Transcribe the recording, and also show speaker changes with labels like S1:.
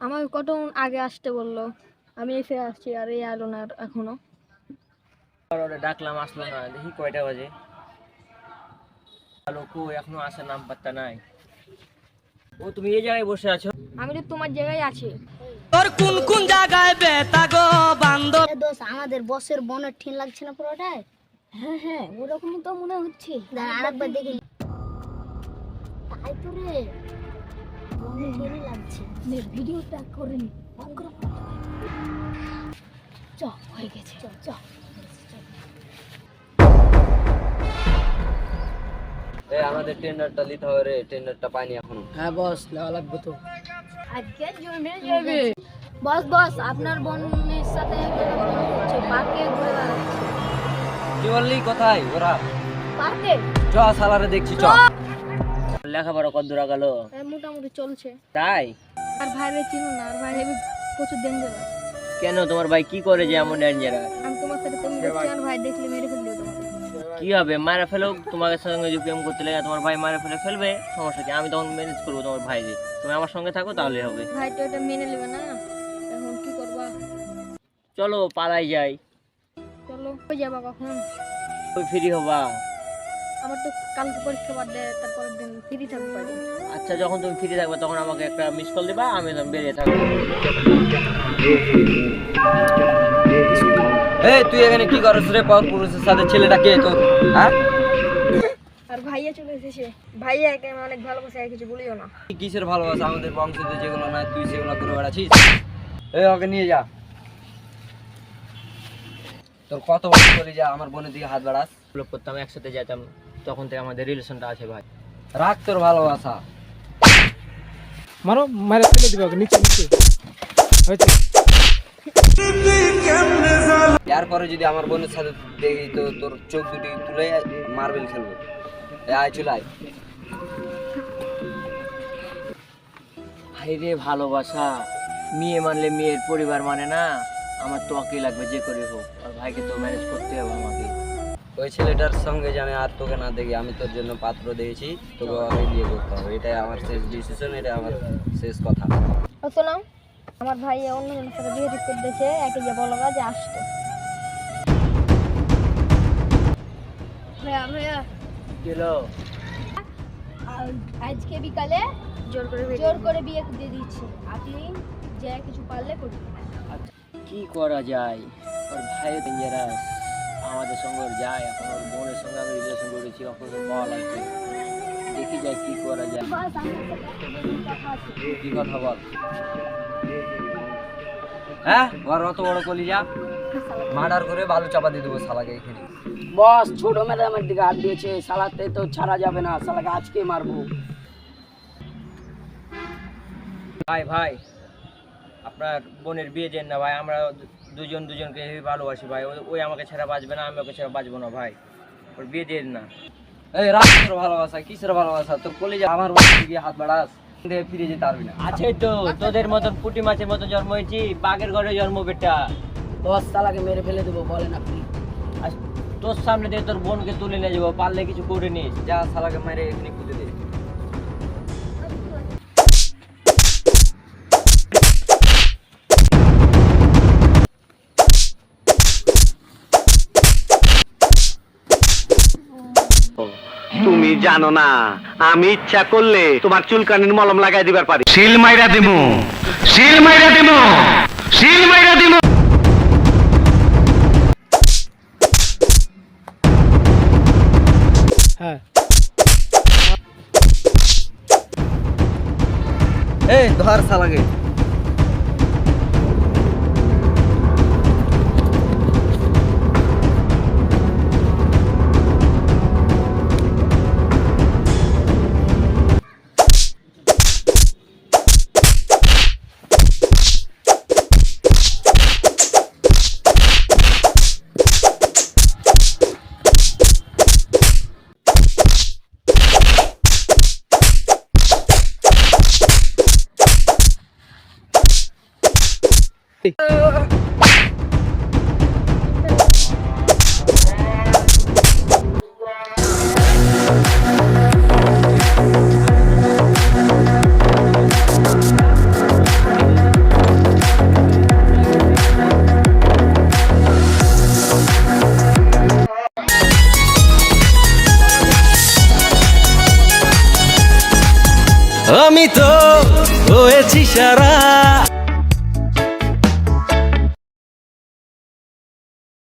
S1: আমাকে কতক্ষণ আগে আসতে বলল? আমি এসে আসছি আর এই আলো না এখনও।
S2: আর ডাকলাম আসলো না। দেখি কয়টা বাজে। হ্যালো কো এখনও আসার নাম পাত্তা নাই। ও তুমি এই জায়গায় বসে আছো?
S1: আমি তো তোমার জায়গায় আছি।
S3: দোষ আমাদের বসের বনের ঠিন লাগছে না পুরোটাই?
S1: হ্যাঁ হ্যাঁ ওরকম তো মনে হচ্ছে।
S3: আরেকবার দেখে। নি। তাই তো রে বনের
S1: ভিডিওটা করে নি। চ হয়ে গেছে। চ চ।
S2: এই আমাদের টেন্ডারটা দিতে হবে রে। টেন্ডারটা পাইনি এখনও।
S4: হ্যাঁ বস নেওয়া লাগবে তো।
S1: আজকে জমে যাবে? বস বস আপনার বোনের সাথে মেলামেশা করছে। পার্কে ঘুরে বেড়াচ্ছে।
S2: কি বললি? কোথায়? ওরা?
S1: পার্কে?
S2: চ সালারে দেখছি চ। লেখাপড়া কত দূর গেল
S1: মোটামুটি চলছে।
S2: তাই?
S1: আর ভাইরে চিনো না আর ভাই প্রচুর ডেঞ্জারাস
S2: কেন তোমার ভাই কি করে যে এমন ডেঞ্জারাস
S1: আমি তোমার সাথে করছি আর ভাই দেখলে মেরে ফেলবে
S2: কি হবে? মারা ফেলো তোমার সঙ্গে যদি প্রেম করতে লাগে তোমার ভাই মারা ফেলে ফেলবে সমস্যা কি? আমি তখন ম্যানেজ করব তোমার ভাই যে তুমি আমার সঙ্গে থাকো তাহলে হবে।
S1: ভাই তো এটা মেনে নেবে না। এখন কি করবা?
S2: চলো পালাই যাই।
S1: চলো কই যাবা কখন?
S2: ওই ফ্রি হবা?
S1: আমার তো কালকে পরীক্ষা বাদ দেয় তারপরের দিন ফ্রি থাকব
S2: আচ্ছা যখন তুমি ফ্রি থাকবে তখন আমাকে একটা মিস কল দিবা আমি তখন বেরিয়ে থাকব। এই তুই এখানে কি করছ রে? পর পুরুষের সাথে ছেলেটা কে তোর? হ্যাঁ?
S1: আর ভাইয়া চলে এসেছে। ভাইয়া একে আমি অনেক ভালোবাসে আর কিছু বলিও না।
S2: কিসের ভালোবাসা? আমাদের বংশতে যেগুলো তুই সেগুলো করে বেড়াচ্ছিস? এই ওকে নিয়ে যা। তোর কত বছর করে যা আমার বোনের দিকে হাত বাড়াস? করতাম একসাথে যেতাম। তখন থেকে আমাদের রিলেশনটা আছে ভাই। রাখ তোর ভালোবাসা।
S4: মারো মারে ফেলে দিবে নিচে নিচে। হয়েছে।
S2: যদি আমার বোনের সাথে দেখি তো তোর চোখ দুটি তুলে মার্বেল খেলব। আয় চলে আয়। ভাই রে ভালোবাসা মেয়ে মানলে মেয়ের পরিবার মানে না? আমার তো ওকেই লাগবে যে করে হোক। আর ভাইকে তো ম্যানেজ করতে হবে আমাকে। ওই ছেলেটার সঙ্গে জানে আর তোকে না দেখি আমি তোর জন্য পাত্র দিয়েছি তোকে আমি বিয়ে করতে হবে। এটাই আমার শেষ ডিসিশন এটা আমার শেষ কথা।
S1: শোনো আমার ভাই অন্য জনের সাথে বিয়ে ঠিক করে দিয়েছে একে যে বলো যে আসতে ভাইয়া ভাইয়া।
S2: গেলো
S1: আজ- আজকে বিকালে জোর করে জোর করে বিয়ে দিয়ে দিচ্ছি আপনি যে কিছু পারলে করুন।
S2: আচ্ছা, কি করা যায়? ওর ভাই ডেঞ্জারাস আমাদের সঙ্গে ওর যায় এখন ওর বোনের সঙ্গে আমি রিলেশন করেছি তো পাওয়া লাগবে দেখি যাই কি করা যায়।
S1: আমার
S2: কি কথা বল? হ্যাঁ? ওর অত বড় কলিজা মার্ডার করে বালু চাপা দিয়ে দেবো শালাকে এখানে।
S4: বস ছোট ম্যাডামের দিকে হাত দিয়েছে সালাতে তো ছাড়া যাবে না সালাকে আজকে মারবো।
S2: ভাই ভাই। আপনার বোনের বিয়ে দেন না ভাই আমরা দুজন দুজনকে হেবি ভালোবাসি ভাই। ওই আমাকে ছাড়া বাঁচবে না আমি ওকে ছাড়া বাঁচবো না ভাই। ওর বিয়ে দেন না। এই রাত তোর ভালোবাসা কিসের ভালোবাসা? তোর কলেজে আমার গিয়ে হাত বাড়াস। ফিরে যেতে পারবি না। আছে তো তোদের মতন পুটি মাছের মতো জন্ম হয়েছি বাঘের ঘরে জন্ম বেটা।
S4: বস সালাকে মেরে ফেলে দেবো বলেন আপনি।
S2: তোর সামনে দিয়ে তোর বোনকে তুলে নিয়ে যাব পারলে কিছু করে নিস। যা সালাকে মেরে এখানে খুঁজে দে।
S5: তুমি জানো না। আমি ইচ্ছা করলে তোমার চুলকানির মলম লাগাই দিবার পারি। শিল মাইরা দিমু। শিল মাইরা দিমু। শিল মাইরা দিমু।
S4: হ্যাঁ।
S2: এই ধর শালাকে
S6: আমি তো হয়েছি সারা